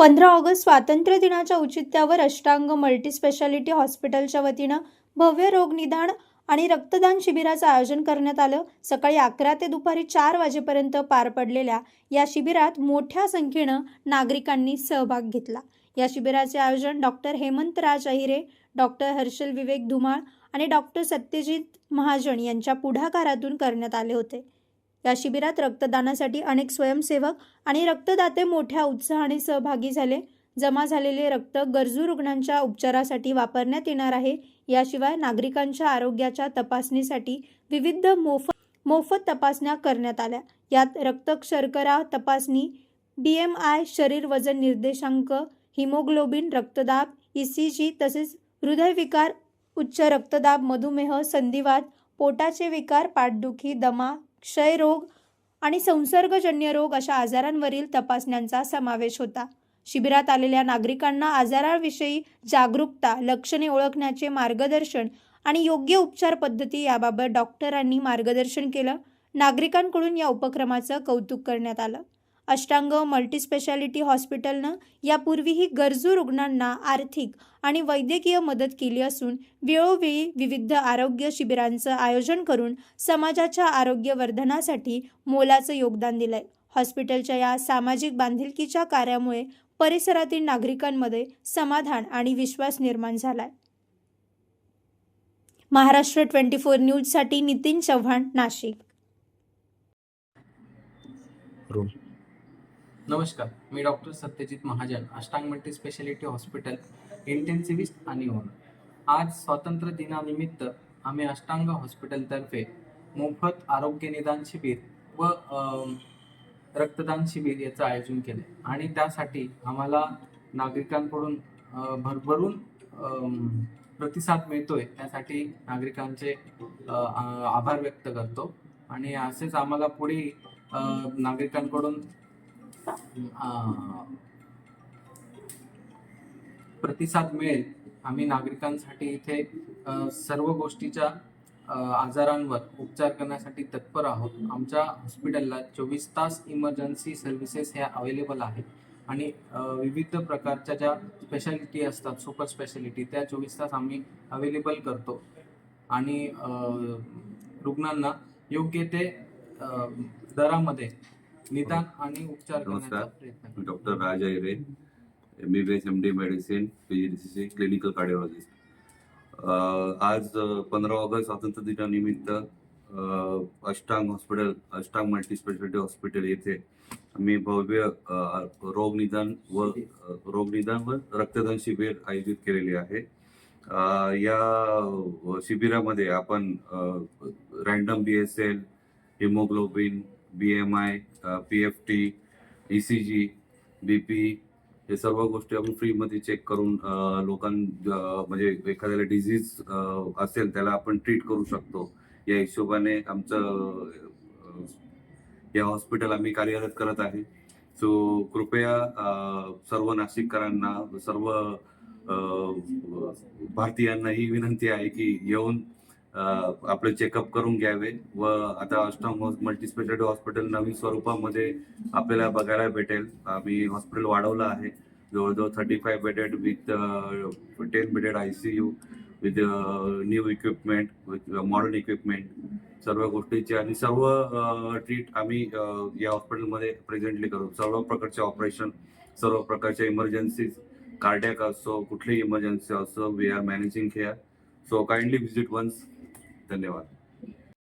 पंधरा ऑगस्ट स्वातंत्र्य दिनाच्या औचित्यावर अष्टांग मल्टीस्पेशालिटी हॉस्पिटलच्या वतीनं भव्य रोग निदान आणि रक्तदान शिबिराचं आयोजन करण्यात आलं. सकाळी अकरा ते दुपारी चार वाजेपर्यंत पार पडलेल्या या शिबिरात मोठ्या संख्येनं नागरिकांनी सहभाग घेतला. या शिबिराचे आयोजन डॉक्टर हेमंतराज अहिरे डॉक्टर हर्षल विवेक धुमाळ आणि डॉक्टर सत्यजित महाजन यांच्या पुढाकारातून करण्यात आले होते. या शिबिरात रक्तदानासाठी अनेक स्वयंसेवक आणि रक्तदाते मोठ्या उत्साहाने सहभागी झाले. जमा झालेले रक्त गरजू रुग्णांच्या उपचारासाठी वापरण्यात येणार आहे. याशिवाय नागरिकांच्या आरोग्याच्या तपासणीसाठी विविध मोफत मोफत तपासण्या करण्यात आल्या. यात रक्त शर्करा तपासणी बी एम आय शरीर वजन निर्देशांक हिमोग्लोबिन रक्तदाब ई सी जी तसेच हृदयविकार उच्च रक्तदाब मधुमेह संधिवात पोटाचे विकार पाठदुखी दमा क्षयरोग आणि संसर्गजन्य रोग अशा आजारांवरील तपासण्यांचा समावेश होता. शिबिरात आलेल्या नागरिकांना आजाराविषयी जागरूकता लक्षणे ओळखण्याचे मार्गदर्शन आणि योग्य उपचार पद्धती याबाबत डॉक्टरांनी मार्गदर्शन केलं. नागरिकांकडून या उपक्रमाचं कौतुक करण्यात आलं. अष्टांग मल्टीस्पेशालिटी हॉस्पिटलनं यापूर्वीही गरजू रुग्णांना आर्थिक आणि वैद्यकीय मदत केली असून वेळोवेळी विविध आरोग्य शिबिरांचं आयोजन करून समाजाच्या आरोग्यवर्धनासाठी मोलाचं योगदान दिलंय. हॉस्पिटलच्या या सामाजिक बांधिलकीच्या कार्यामुळे परिसरातील नागरिकांमध्ये समाधान आणि विश्वास निर्माण झालाय. महाराष्ट्र ट्वेंटी फोर न्यूजसाठी नितीन चव्हाण नाशिक. नमस्कार मी doctor Satyajit Mahajan Ashtang multi speciality hospital intensivist आणि ओनर आज स्वातंत्र्य दिनानिमित्त आम्ही अष्टांग हॉस्पिटलतर्फे मोफत आरोग्य निदान शिबिर व रक्तदान शिबिर याचं आयोजन केले आणि त्यासाठी आम्हाला नागरिकांकडून भरभरून प्रतिसाद मिळतोय. त्यासाठी नागरिकांचे आभार व्यक्त करतो. आणि असेच आम्हाला पुढे नागरिकांकडून प्रतिसाद मिळेल. आम्ही नागरिकांसाठी इथे सर्व गोष्टीच्या आजारांवर उपचार करण्यासाठी तत्पर आहोत. आमच्या हॉस्पिटलला चोवीस तास इमर्जन्सी सर्व्हिसेस ह्या अवेलेबल आहेत. आणि विविध प्रकारच्या ज्या स्पेशालिटी असतात सुपर स्पेशालिटी त्या चोवीस तास आम्ही अवेलेबल करतो. आणि रुग्णांना योग्य ते दरामध्ये निदान आणि उपचार करण्याचा नमस्कार. प्रयत्न. Doctor Raj Ahire M B B S M D medicine P G D C clinical cardiologist आज पंधरा ऑगस्ट स्वातंत्र्य दिनानिमित्त Ashtang hospital Ashtang multi speciality hospital येथे आम्ही भव्य अ, रोग निदान व अ, रोग निदान व रक्तदान शिबिर आयोजित केलेले आहे या शिबिरामध्ये आपण random B S L haemoglobin B M I P F T E C G B P हे सर्व गोष्टी आपण फ्रीमध्ये चेक करून लोकां म्हणजे एखाद्याला डिझीज असेल त्याला आपण ट्रीट करू शकतो. या हिशोबाने आमचं या हॉस्पिटल आम्ही कार्यरत करत आहे. सो कृपया सर्व नाशिककरांना सर्व भारतीयांना ही विनंती आहे की येऊन आपलं चेकअप करून घ्यावे व आता अष्टम मल्टीस्पेशालिटी हॉस्पिटल नवीन स्वरूपामध्ये आपल्याला बघायला भेटेल. आम्ही हॉस्पिटल वाढवलं आहे. जवळजवळ thirty five bedded with ten bedded I C U with new equipment with modern equipment सर्व गोष्टीचे आणि सर्व ट्रीट आम्ही या हॉस्पिटलमध्ये प्रेझेंटली करू. सर्व प्रकारचे ऑपरेशन सर्व प्रकारच्या इमर्जन्सीज कार्डियाक असो कुठलीही इमर्जन्सी असो we are managing here so kindly visit once धन्यवाद.